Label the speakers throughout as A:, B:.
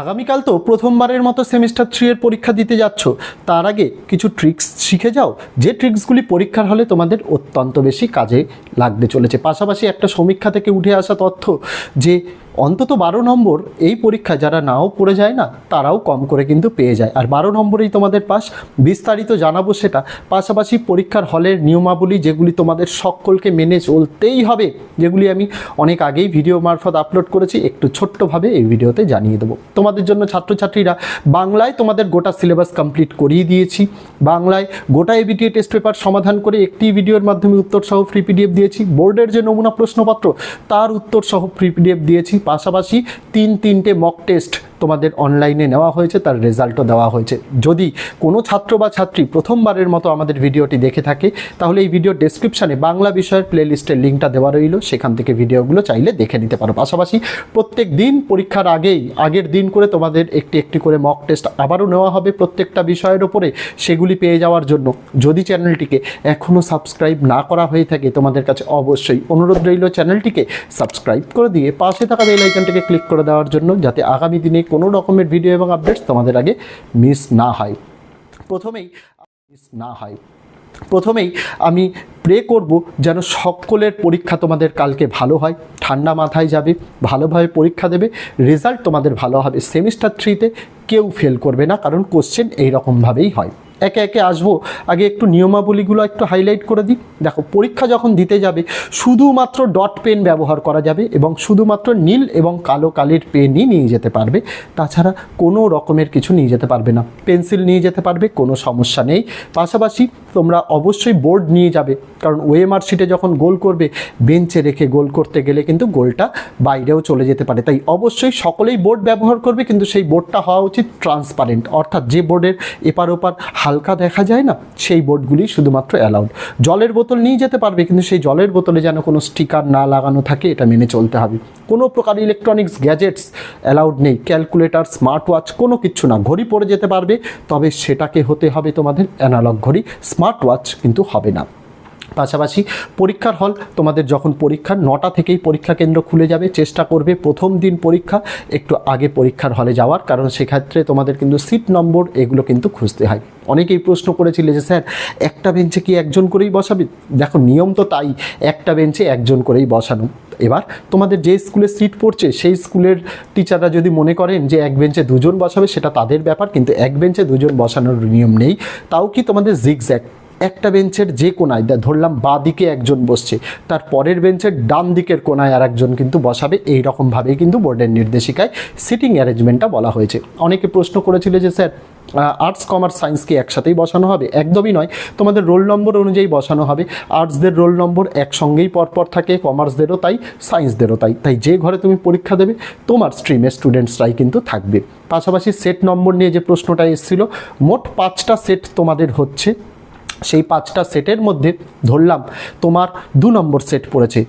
A: আগামীকাল তো প্রথমবারের মতো সেমিস্টার থ্রি এর পরীক্ষা দিতে যাচ্ছ। তার আগে কিছু ট্রিক্স শিখে যাও, যে ট্রিক্সগুলি পরীক্ষার হলে তোমাদের অত্যন্ত বেশি কাজে লাগতে চলেছে। পাশাপাশি একটা সমীক্ষা থেকে উঠে আসা তথ্য যে অন্তত বারো নম্বর এই পরীক্ষা যারা নাও পড়ে যায় না, তারাও কম করে কিন্তু পেয়ে যায়। আর বারো নম্বরেই তোমাদের পাস বিস্তারিত জানাব সেটা। পাশাপাশি পরীক্ষার হলের নিয়মাবলী যেগুলি তোমাদের সকলকে মেনে চলতেই হবে, যেগুলি আমি অনেক আগেই ভিডিও মারফত আপলোড করেছি, একটু ছোট্টভাবে এই ভিডিওতে জানিয়ে দেবো। তোমাদের জন্য ছাত্রছাত্রীরা বাংলায় তোমাদের গোটা সিলেবাস কমপ্লিট করিয়ে দিয়েছি। বাংলায় গোটা এবিটিএ টেস্ট পেপার সমাধান করে একটি ভিডিওর মাধ্যমে উত্তর সহ ফ্রি পিডিএফ দিয়েছি। বোর্ডের যে নমুনা প্রশ্নপত্র, তার উত্তর সহ ফ্রি পিডিএফ দিয়েছি। পাশাপাশি তিন তিনটে মক টেস্ট তোমাদের অনলাইনে নেওয়া হয়েছে, তার রেজাল্টও দেওয়া হয়েছে। যদি কোনো ছাত্র বা ছাত্রী প্রথমবারের মতো আমাদের ভিডিওটি দেখে থাকে, তাহলে এই ভিডিও ডেসক্রিপশানে বাংলা বিষয়ের প্লেলিস্টের লিঙ্কটা দেওয়া রইল। সেখান থেকে ভিডিওগুলো চাইলে দেখে নিতে পারো। পাশাপাশি প্রত্যেক দিন পরীক্ষার আগেই, আগের দিন করে তোমাদের একটি একটি করে মক টেস্ট আবারও নেওয়া হবে প্রত্যেকটা বিষয়ের ওপরে সেগুলি পেয়ে যাওয়ার জন্য যদি চ্যানেলটিকে এখনও সাবস্ক্রাইব না করা হয়ে থাকে, তোমাদের কাছে অবশ্যই অনুরোধ রইল চ্যানেলটিকে সাবস্ক্রাইব করে দিয়ে পাশে থাকা বেল আইকনটিকে ক্লিক করে দেওয়ার জন্য, যাতে আগামী দিনে কোনো রকমের ভিডিও এবং আপডেটস তোমাদের আগে মিস না হয়। প্রথমেই মিস না হয়। প্রথমেই আমি প্রে করব যেন সকলের পরীক্ষা তোমাদের কালকে ভালো হয়, ঠান্ডা মাথায় যাবে, ভালোভাবে পরীক্ষা দেবে রেজাল্ট তোমাদের ভালো হবে। সেমিস্টার থ্রিতে কেউ ফেল করবে না, কারণ কোশ্চেন এইরকমভাবেই হয়। একে একে আসব। আগে একটু নিয়মাবলীগুলো একটু হাইলাইট করে দিই। দেখো, পরীক্ষা যখন দিতে যাবে, শুধুমাত্র ডট পেন ব্যবহার করা যাবে এবং শুধুমাত্র নীল এবং কালো কালির পেনই নিয়ে যেতে পারবে। তাছাড়া কোনো রকমের কিছু নিয়ে যেতে পারবে না। পেন্সিল নিয়ে যেতে পারবে, কোনো সমস্যা নেই। পাশাপাশি তোমরা অবশ্যই বোর্ড নিয়ে যাবে। কারণ ওএমআর শিটে যখন গোল করবে বেঞ্চে রেখে গোল করতে গেলে কিন্তু গোলটা বাইরেও চলে যেতে পারে। তাই অবশ্যই সকলেই বোর্ড ব্যবহার করবে, কিন্তু সেই বোর্ডটা হওয়া উচিত ট্রান্সপারেন্ট অর্থাৎ যে বোর্ডের এপার ওপার হালকা দেখা যায় না, সেই বোর্ডগুলি শুধুমাত্র অ্যালাউড জলের বোতল নিয়ে যেতে পারবে, কিন্তু সেই জলের বোতলে যেন কোনো স্টিকার না লাগানো থাকে, এটা মেনে চলতে হবে। কোনো প্রকার ইলেকট্রনিক্স গ্যাজেটস অ্যালাউড নেই ক্যালকুলেটার স্মার্ট ওয়াচ কোনো কিছু না, ঘড়ি পরে যেতে পারবে, তবে সেটাকে হতে হবে তোমাদের অ্যানালগ ঘড়ি স্মার্ট ওয়াচ কিন্তু হবে না। পাশাপাশি পরীক্ষার হল, তোমাদের যখন পরীক্ষা, নটা থেকেই পরীক্ষা কেন্দ্র খুলে যাবে, চেষ্টা করবে প্রথম দিন পরীক্ষা, একটু আগে পরীক্ষার হলে যাওয়ার, কারণ সেক্ষেত্রে তোমাদের কিন্তু সিট নম্বর এগুলো কিন্তু খুঁজতে হয়। অনেকেই প্রশ্ন করেছিলে যে, স্যার, একটা বেঞ্চে কি একজন করেই বসাবে? দেখো, নিয়ম তো তাই, একটা বেঞ্চে একজন করেই বসানো। এবার তোমাদের যে স্কুলে সিট পড়ছে, সেই স্কুলের টিচাররা যদি মনে করেন যে, এক বেঞ্চে দুজন বসাবে, সেটা তাদের ব্যাপার, কিন্তু এক বেঞ্চে দুজন বসানোর নিয়ম নেই। তাও কি তোমাদের জিগজ্যাগ একটা বেঞ্চের যে কোনায় ধরলাম বাঁ দিকে একজন বসছে, তার পরের বেঞ্চের ডান দিকের কোনায় আর একজন কিন্তু বসাবে এই রকমভাবেই কিন্তু বোর্ডের নির্দেশিকায় সিটিং অ্যারেঞ্জমেন্টটা বলা হয়েছে। অনেকে প্রশ্ন করেছিল যে, স্যার আর্টস কমার্স সায়েন্সকে একসাথেই বসানো হবে? একদমই নয়। তোমাদের রোল নম্বর অনুযায়ী বসানো হবে। আর্টসদের রোল নম্বর একসঙ্গেই পরপর থাকে কমার্সদেরও তাই সায়েন্সদেরও তাই। তাই যে ঘরে তুমি পরীক্ষা দেবে, তোমার স্ট্রিমের স্টুডেন্টসরাই কিন্তু থাকবে। পাশাপাশি সেট নম্বর নিয়ে যে প্রশ্নটা এসেছিল, মোট পাঁচটা সেট তোমাদের হচ্ছে। সেই পাঁচটা সেটের মধ্যে ধরলাম, তোমার দু নম্বর সেট পড়েছে।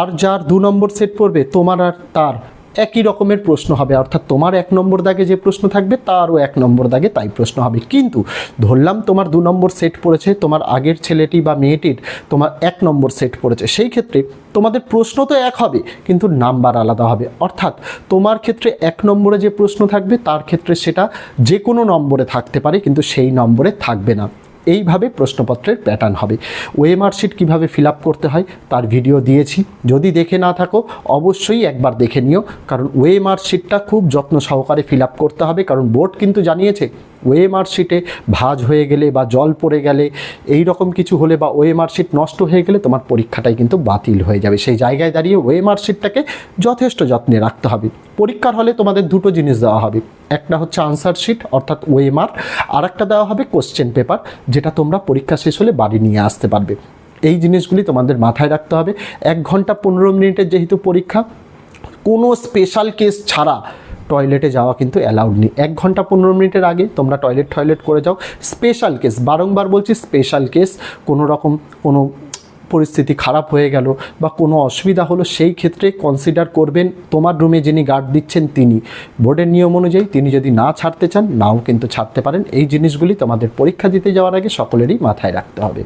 A: আর যার দু নম্বর সেট পড়বে, তোমার আর তার একই রকমের প্রশ্ন হবে। অর্থাৎ তোমার এক নম্বর দাগে যে প্রশ্ন থাকবে, তারও এক নম্বর দাগে তাই প্রশ্ন হবে। কিন্তু ধরলাম তোমার দু নম্বর সেট পড়েছে, তোমার আগের ছেলেটি বা মেয়েটির তোমার এক নম্বর সেট পড়েছে। সেই ক্ষেত্রে তোমাদের প্রশ্ন তো এক হবে, কিন্তু নাম্বার আলাদা হবে। অর্থাৎ তোমার ক্ষেত্রে এক নম্বরে যে প্রশ্ন থাকবে, তার ক্ষেত্রে সেটা যে কোনো নম্বরে থাকতে পারে, কিন্তু সেই নম্বরে থাকবে না। এইভাবে প্রশ্নপত্রের প্যাটার্ন হবে। ওএমআর শিট কীভাবে ফিল আপ করতে হয় তার ভিডিও দিয়েছি। যদি দেখে না থাকো, অবশ্যই একবার দেখে নিও, কারণ ওএমআর শিটটা খুব যত্ন সহকারে ফিল আপ করতে হবে, কারণ বোর্ড কিন্তু জানিয়েছে ওএমআর শিটে ভাঁজ হয়ে গেলে বা জল পড়ে গেলে এই রকম কিছু হলে বা ওএমআর শিট নষ্ট হয়ে গেলে তোমার পরীক্ষাটাই কিন্তু বাতিল হয়ে যাবে। সেই জায়গায় দাঁড়িয়ে ওএমআর শিটটাকে যথেষ্ট যত্নে রাখতে হবে। পরীক্ষার হলে তোমাদের দুটো জিনিস দেওয়া হবে। একটা হচ্ছে আনসার শিট অর্থাৎ ওএমআর আর একটা দেওয়া হবে কোশ্চেন পেপার যেটা তোমরা পরীক্ষা শেষ হলে বাড়ি নিয়ে আসতে পারবে। এই জিনিসগুলি তোমাদের মাথায় রাখতে হবে। এক ঘণ্টা পনেরো মিনিটের যেহেতু পরীক্ষা, কোনো স্পেশাল কেস ছাড়া টয়লেটে যাওয়া কিন্তু অ্যালাউড নেই। এক ঘণ্টা পনেরো মিনিটের আগে তোমরা টয়লেট টয়লেট করে যাও। স্পেশাল কেস বারংবার বলছি স্পেশাল কেস কোনো রকম কোনো পরিস্থিতি খারাপ হয়ে গেল বা কোনো অসুবিধা হলো, সেই ক্ষেত্রে কনসিডার করবেন তোমার রুমে যিনি গার্ড দিচ্ছেন তিনি। বোর্ডের নিয়ম অনুযায়ী তিনি যদি না ছাড়তে চান, নাও কিন্তু ছাড়তে পারেন। এই জিনিসগুলি তোমাদের পরীক্ষা দিতে যাওয়ার আগে সকলেরই মাথায় রাখতে হবে।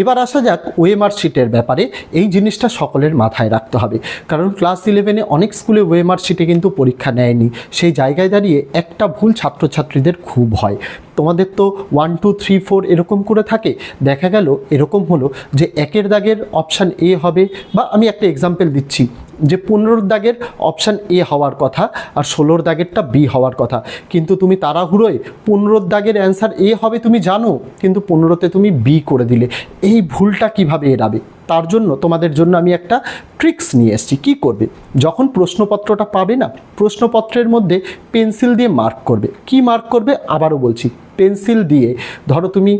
A: এবার আসা যাক ওয়েমার শিটের ব্যাপারে। এই জিনিসটা সকলের মাথায় রাখতে হবে। কারণ ক্লাস ইলেভেনে অনেক স্কুলে ওয়েমার শিটে কিন্তু পরীক্ষা নেয়নি। সেই জায়গায় দাঁড়িয়ে একটা ভুল ছাত্রছাত্রীদের খুব হয়। তোমাদের তো ওয়ান টু থ্রি ফোর এরকম করে থাকে। দেখা গেল এরকম হলো যে একের দাগের অপশান এ হবে বা আমি একটা এক্সাম্পল দিচ্ছি, যে পনেরোর দাগের অপশান এ হওয়ার কথা আর ষোলোর দাগেরটা বি হওয়ার কথা। কিন্তু তুমি তাড়াহুড়োয় পনেরোর দাগের অ্যান্সার এ হবে তুমি জানো, কিন্তু পনেরোতে তুমি বি করে দিলে। এই ভুলটা কীভাবে এড়াবে? তার জন্য তোমাদের জন্য আমি একটা ট্রিক্স নিয়ে এসেছি। কী করবে? যখন প্রশ্নপত্রটা পাবে না, প্রশ্নপত্রের মধ্যে পেন্সিল দিয়ে মার্ক করবে। কি মার্ক করবে? আবারও বলছি পেন্সিল দিয়ে। ধরো তুমি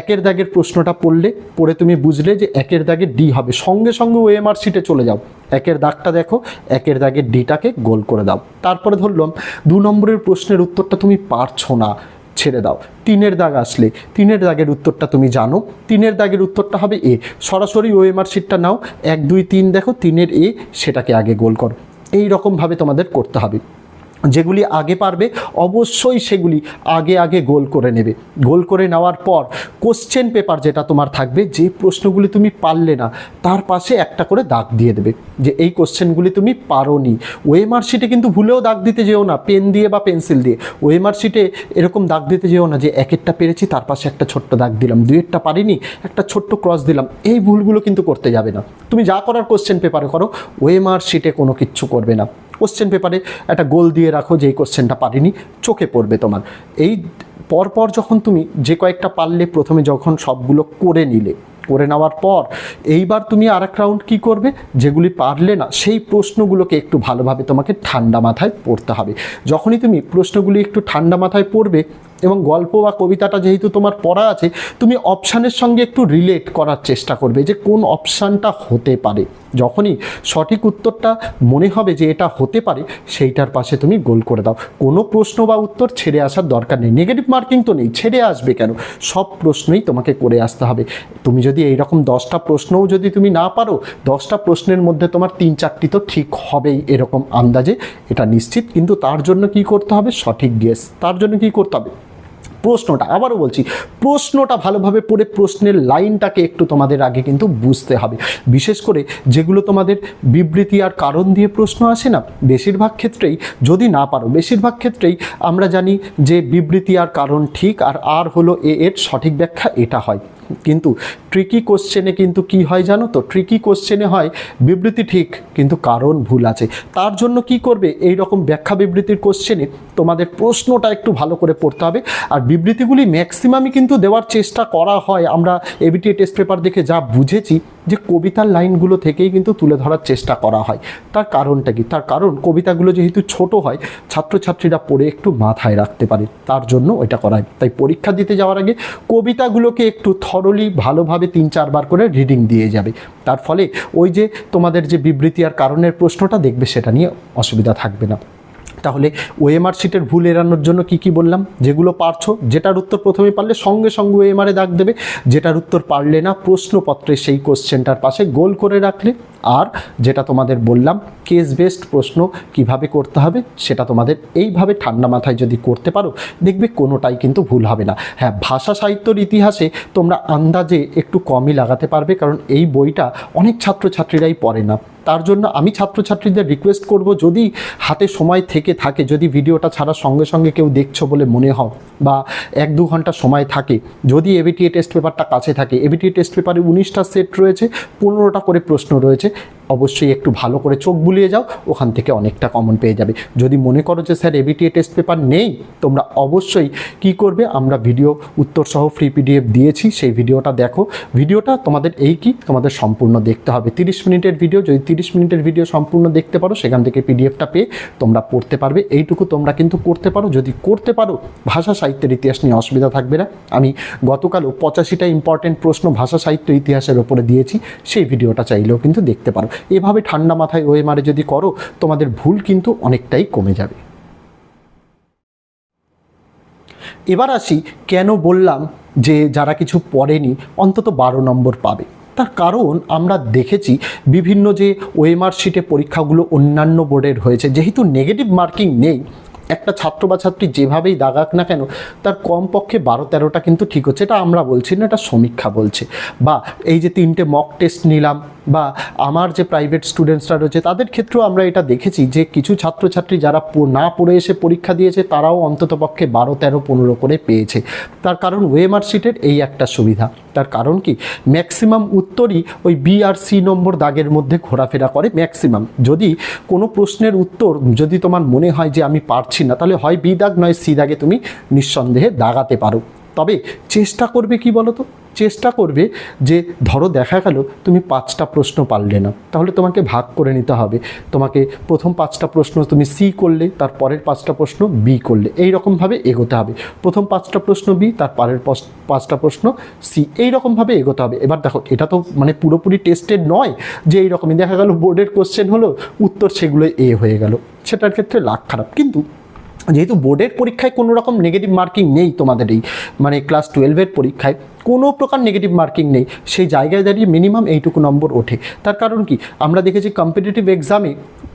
A: একের দাগের প্রশ্নটা পড়লে, পড়ে তুমি বুঝলে যে একের দাগে ডি হবে। সঙ্গে সঙ্গে ওএমআর শিটে চলে যাও। একের দাগটা দেখো, একের দাগের ডিটাকে গোল করে দাও। তারপরে ধরলাম, দু নম্বরের প্রশ্নের উত্তরটা তুমি পারছ না। ছেড়ে দাও। তিনের দাগ আসলে, তিনের দাগের উত্তরটা তুমি জানো। তিনের দাগের উত্তরটা হবে এ। সরাসরি ও ওএমআর শিটটা নাও। এক, দুই, তিন দেখো, তিনের এ, সেটাকে আগে গোল করো। এই রকমভাবে তোমাদের করতে হবে। যেগুলি আগে পারবে, অবশ্যই সেগুলি আগে আগে গোল করে নেবে। গোল করে নেওয়ার পর কোশ্চেন পেপার যেটা তোমার থাকবে, যে প্রশ্নগুলি তুমি পারলে না, তার পাশে একটা করে দাগ দিয়ে দেবে। যে এই কোশ্চেনগুলি তুমি পারোনি। ওএমআর শিটে কিন্তু ভুলেও দাগ দিতে যেও না, পেন দিয়ে বা পেন্সিল দিয়ে। ওএমআর শিটে এরকম দাগ দিতে যেও না যে একেরটা পেরেছি, তার পাশে একটা ছোট্ট দাগ দিলাম। দুয়েরটা পারিনি, একটা ছোট্ট ক্রস দিলাম। এই ভুলগুলো কিন্তু করতে যাবে না। তুমি যা করার কোশ্চেন পেপারে করো ওএমআর শিটে কোনো কিচ্ছু করবে না। কোশ্চেন পেপারে একটা গোল দিয়ে রাখো যে এই কোশ্চেনটা পারিনি, চোখে পড়বে তোমার। এই পরপর যখন তুমি যে কয়েকটা পারলে প্রথমে যখন সবগুলো করে নিলে করে নেওয়ার পর এইবার তুমি আর এক রাউন্ড কী করবে? যেগুলি পারলে না, সেই প্রশ্নগুলোকে একটু ভালোভাবে তোমাকে ঠান্ডা মাথায় পড়তে হবে। যখনই তুমি প্রশ্নগুলি একটু ঠান্ডা মাথায় পড়বে এবং গল্প বা কবিতাটা যেহেতু তোমার পড়া আছে, তুমি অপশানের সঙ্গে একটু রিলেট করার চেষ্টা করবে যে কোন অপশানটা হতে পারে। যখনই সঠিক উত্তরটা মনে হবে যে এটা হতে পারে, সেইটার পাশে তুমি গোল করে দাও। কোনো প্রশ্ন বা উত্তর ছেড়ে আসার দরকার নেই। নেগেটিভ মার্কিং তো নেই, ছেড়ে আসবে কেন? সব প্রশ্নই তোমাকে করে আসতে হবে। তুমি যদি এইরকম দশটা প্রশ্নও যদি তুমি না পারো, দশটা প্রশ্নের মধ্যে তোমার তিন চারটি তো ঠিক হবেই এরকম আন্দাজে, এটা নিশ্চিত। কিন্তু তার জন্য কি করতে হবে? সঠিক গেস তার জন্য কি করতে হবে? প্রশ্নটা, আবারও বলছি, প্রশ্নটা ভালোভাবে পড়ে প্রশ্নের লাইনটাকে একটু তোমাদের আগে কিন্তু বুঝতে হবে। বিশেষ করে যেগুলো তোমাদের বিবৃতি আর কারণ দিয়ে প্রশ্ন আসে না, বেশিরভাগ ক্ষেত্রেই যদি না পারো, বেশিরভাগ ক্ষেত্রেই আমরা জানি যে বিবৃতি আর কারণ ঠিক আর আর হলো এ এর সঠিক ব্যাখ্যা, এটা হয়। কিন্তু ট্রিকি কোশ্চেনে কিন্তু কি হয় জানো তো? ট্রিকি কোশ্চেনে হয় বিবৃতি ঠিক, কিন্তু কারণ ভুল আছে। তার জন্য কি করবে? এই রকম ব্যাখ্যা বিবৃতির কোশ্চেনে তোমাদের প্রশ্নটা একটু ভালো করে পড়তে হবে। আর বিবৃতিগুলি ম্যাক্সিমামই কিন্তু দেওয়ার চেষ্টা করা হয়। আমরা এবিটিএ টেস্ট পেপার দেখে যা বুঝেছি, যে কবিতার লাইনগুলো থেকেই কিন্তু তুলে ধরার চেষ্টা করা হয়। তার কারণটা কি? তার কারণ কবিতাগুলো যেহেতু ছোট হয়, ছাত্রছাত্রীরা পড়ে একটু মাথায় রাখতে পারে। তার জন্য ওইটা করা হয়। তাই পরীক্ষা দিতে যাওয়ার আগে কবিতাগুলোকে একটু থরলি ভালোভাবে তিন, চারবার করে রিডিং দিয়ে যাবে। তার ফলে ওই যে তোমাদের যে বিবৃতি আর কারণের প্রশ্নটা দেখবে, সেটা নিয়ে অসুবিধা থাকবে না। তাহলে ওএমআর শিটের ভুল এড়ানোর জন্য কি কি বললাম? যেগুলো পারছ, যেটার উত্তর প্রথমে পারলে সঙ্গে সঙ্গে ওএমআরে দাগ দেবে। যেটার উত্তর পারলে না, প্রশ্নপত্রে সেই কোশ্চেনটার পাশে গোল করে রাখলে। আর যেটা তোমাদের বললাম কেস বেসড প্রশ্ন কীভাবে করতে হবে, সেটা তোমাদের এইভাবে ঠান্ডা মাথায় যদি করতে পারো, দেখবে কোনোটাই কিন্তু ভুল হবে না। হ্যাঁ ভাষা সাহিত্যর ইতিহাসে তোমরা আন্দাজে একটু কমই লাগাতে পারবে, কারণ এই বইটা অনেক ছাত্রছাত্রীরাই পড়ে না। তার জন্য আমি ছাত্রছাত্রীদের রিকোয়েস্ট করব, যদি হাতে সময় থেকে থাকে, যদি ভিডিওটা ছাড়ার সঙ্গে সঙ্গে কেউ দেখছ বলে মনে হয় বা এক দু ঘণ্টা সময় থাকে, যদি এবিটিএ টেস্ট পেপারটা কাছে থাকে এবিটিএ টেস্ট পেপারে উনিশটা সেট রয়েছে, পনেরোটা করে প্রশ্ন রয়েছে অবশ্যই একটু ভালো করে চোখ বুলিয়ে যাও, ওখান থেকে অনেকটা কমন পেয়ে যাবে। যদি মনে করো যে, স্যার এবিটিএ টেস্ট পেপার নেই, তোমরা অবশ্যই কি করবে, আমরা ভিডিও উত্তর সহ ফ্রি পিডিএফ দিয়েছি, সেই ভিডিওটা দেখো। ভিডিওটা তোমাদের এই কি? তোমাদের সম্পূর্ণ দেখতে হবে। তিরিশ মিনিটের ভিডিও যদি তিরিশ মিনিটের ভিডিও সম্পূর্ণ দেখতে পারো, সেখান থেকে পিডিএফটা পেয়ে তোমরা পড়তে পারবে। এইটুকু তোমরা কিন্তু করতে পারো। যদি করতে পারো, ভাষা, সাহিত্যের ইতিহাস নিয়ে অসুবিধা থাকবে না। আমি গতকালও পঁচাশিটা ইম্পর্টেন্ট প্রশ্ন ভাষা, সাহিত্য, ইতিহাসের ওপরে দিয়েছি, সেই ভিডিওটা চাইলেও কিন্তু দেখতে পারো। এভাবে ঠান্ডা মাথায় ওএমআরে যদি করো, তোমাদের ভুল কিন্তু অনেকটাই কমে যাবে। এবার আসি, কেন বললাম যে যারা কিছু পড়েনি, অন্তত বারো নম্বর পাবে। তার কারণ আমরা দেখেছি বিভিন্ন যে ওএমআর শিটে পরীক্ষাগুলো অন্যান্য বোর্ডের হয়েছে, যেহেতু নেগেটিভ মার্কিং নেই একটা ছাত্র বা ছাত্রী যেভাবেই দাগাক না কেন, তার কমপক্ষে বারো তেরোটা কিন্তু ঠিক হচ্ছে। এটা আমরা বলছি না, এটা সমীক্ষা বলছে। বা এই যে তিনটে মক টেস্ট নিলাম, বা আমার যে প্রাইভেট স্টুডেন্টসরা রয়েছে, তাদের ক্ষেত্রেও আমরা এটা দেখেছি যে কিছু ছাত্রছাত্রী যারা না পড়ে এসে পরীক্ষা দিয়েছে, তারাও অন্ততপক্ষে বারো তেরো পনেরো করে পেয়েছে। তার কারণ ওয়েমার শিটের এই একটা সুবিধা। তার কারণ কি? ম্যাক্সিমাম উত্তরই ওই বি আর সি নম্বর দাগের মধ্যে ঘোরাফেরা করে ম্যাক্সিমাম যদি কোনো প্রশ্নের উত্তর, যদি তোমার মনে হয় যে আমি পারছি না তাহলে হয় বি দাগ, নয় সি দাগে তুমি নিঃসন্দেহে দাগাতে পারো। তবে চেষ্টা করবে কি বলো তো চেষ্টা করবে যে ধরো দেখা গেল তুমি পাঁচটা প্রশ্ন পারলে না, তাহলে তোমাকে ভাগ করে নিতে হবে। তোমাকে প্রথম পাঁচটা প্রশ্ন তুমি সি করলে, তার পরের পাঁচটা প্রশ্ন বি করলে, এই রকমভাবে এগোতে হবে। প্রথম পাঁচটা প্রশ্ন বি, তার পরের পাঁচটা প্রশ্ন সি, এই রকমভাবে এগোতে হবে। এবার দেখো, এটা তো মানে পুরোপুরি টেস্টের নয় যে এই রকমই দেখা গেল বোর্ডের কোশ্চেন হলো, উত্তর সেগুলো এ হয়ে গেল। সেটার ক্ষেত্রে লাখ খারাপ। কিন্তু যেহেতু বোর্ডের পরীক্ষায় কোনো রকম নেগেটিভ মার্কিং নেই তোমাদের এই মানে ক্লাস টুয়েলভের পরীক্ষায়, কোনো প্রকার নেগেটিভ মার্কিং নেই। সেই জায়গায় দাঁড়িয়ে মিনিমাম এইটুকু নম্বর ওঠে। তার কারণ কি? আমরা দেখেছি কম্পিটিটিভ এক্সামে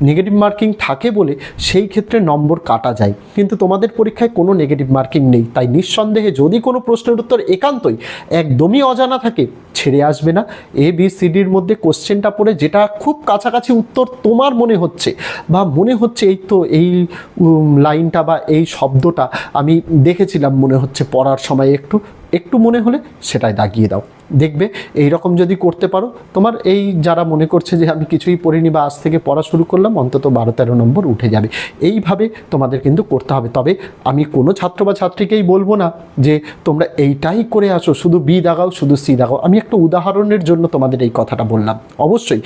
A: নেগেটিভ মার্কিং থাকে বলে সেই ক্ষেত্রে নম্বর কাটা যায়। কিন্তু তোমাদের পরীক্ষায় কোনো নেগেটিভ মার্কিং নেই। তাই নিঃসন্দেহে যদি কোনো প্রশ্নের উত্তর একান্তই একদমই অজানা থাকে, ছেড়ে আসবে না। এ বি সি ডির মধ্যে কোশ্চেনটা পড়ে যেটা খুব কাছাকাছি উত্তর তোমার মনে হচ্ছে বা মনে হচ্ছে এই তো এই লাইনটা বা এই শব্দটা আমি দেখেছিলাম মনে হচ্ছে পড়ার সময় একটু। একটু মনে হলে সেটাই দাগিয়ে দাও। দেখবে এই রকম যদি করতে পারো, তোমার এই যারা মনে করছে যে আমি কিছুই পড়িনি বা আজ থেকে পড়া শুরু করলাম, অন্তত বারো তেরো নম্বর উঠে যাবে। এইভাবে তোমাদের কিন্তু করতে হবে। তবে আমি কোনো ছাত্র বা ছাত্রীকেই বলব না যে তোমরা এইটাই করে আসো, শুধু বি দাগাও, শুধু সি দাগাও। আমি একটা উদাহরণের জন্য তোমাদের এই কথাটা বললাম। অবশ্যই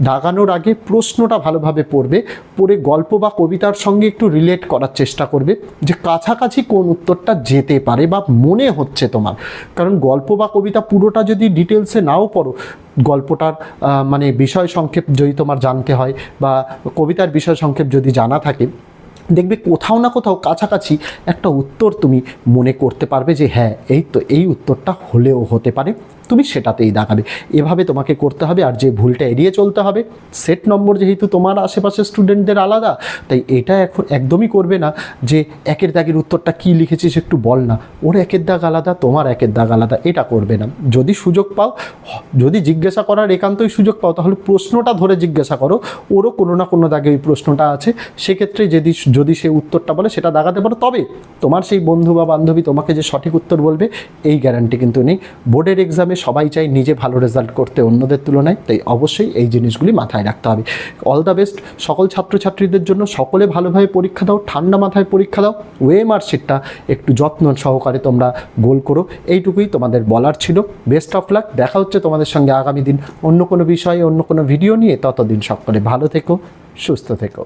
A: দাগানোর আগে প্রশ্নটা ভালোভাবে পড়বে, পড়ে গল্প বা কবিতার সঙ্গে একটু রিলেট করার চেষ্টা করবে যে কাছাকাছি কোন উত্তরটা যেতে পারে বা মনে হচ্ছে তোমার কারণ গল্প বা কবিতা পুরোটা যদি ডিটেলসে নাও পড়ো, গল্পটার মানে বিষয় সংক্ষেপ যদি তোমার জানতে হয় বা কবিতার বিষয় সংক্ষেপ যদি জানা থাকে, দেখবে কোথাও না কোথাও কাছাকাছি একটা উত্তর তুমি মনে করতে পারবে যে হ্যাঁ এই তো, এই উত্তরটা হলেও হতে পারে। তুমি সেটাতেই দাগাবে এভাবে তোমাকে করতে হবে আর যে ভুলটা এড়িয়ে চলতে হবে সেট নম্বর যেহেতু তোমার আশেপাশের স্টুডেন্টদের আলাদা, তাই এটা এখন একদমই করবে না যে একের দাগের উত্তরটা কী লিখেছিস একটু বল না। ওর একের দাগ আলাদা, তোমার একের দাগ আলাদা, এটা করবে না। যদি সুযোগ পাও, যদি জিজ্ঞাসা করার একান্তই সুযোগ পাও, তাহলে প্রশ্নটা ধরে জিজ্ঞাসা করো। ওরও কোনো না কোনো দাগে ওই প্রশ্নটা আছে। সেক্ষেত্রে যদি যদি সে উত্তরটা বলে, সেটা দাগাতে পারো। তবে তোমার সেই বন্ধু বা বান্ধবী তোমাকে যে সঠিক উত্তর বলবে, এই গ্যারান্টি কিন্তু নেই। বোর্ডের এক্সামে সবাই চাই নিজে ভালো রেজাল্ট করতে অন্যদের তুলনায়, তাই অবশ্যই এই জিনিসগুলি মাথায় রাখতে হবে। অল দ্য বেস্ট সকল ছাত্রছাত্রীদের জন্য সকলে ভালোভাবে পরীক্ষা দাও, ঠান্ডা মাথায় পরীক্ষা দাও ওয়ে মার্কশিটটা একটু যত্ন সহকারে তোমরা গোল করো। এইটুকুই তোমাদের বলার ছিল। বেস্ট অফ লাক দেখা হচ্ছে তোমাদের সঙ্গে আগামী দিন অন্য কোনো বিষয়ে, অন্য কোনো ভিডিও নিয়ে। ততদিন সকলে ভালো থেকো, সুস্থ থেকো।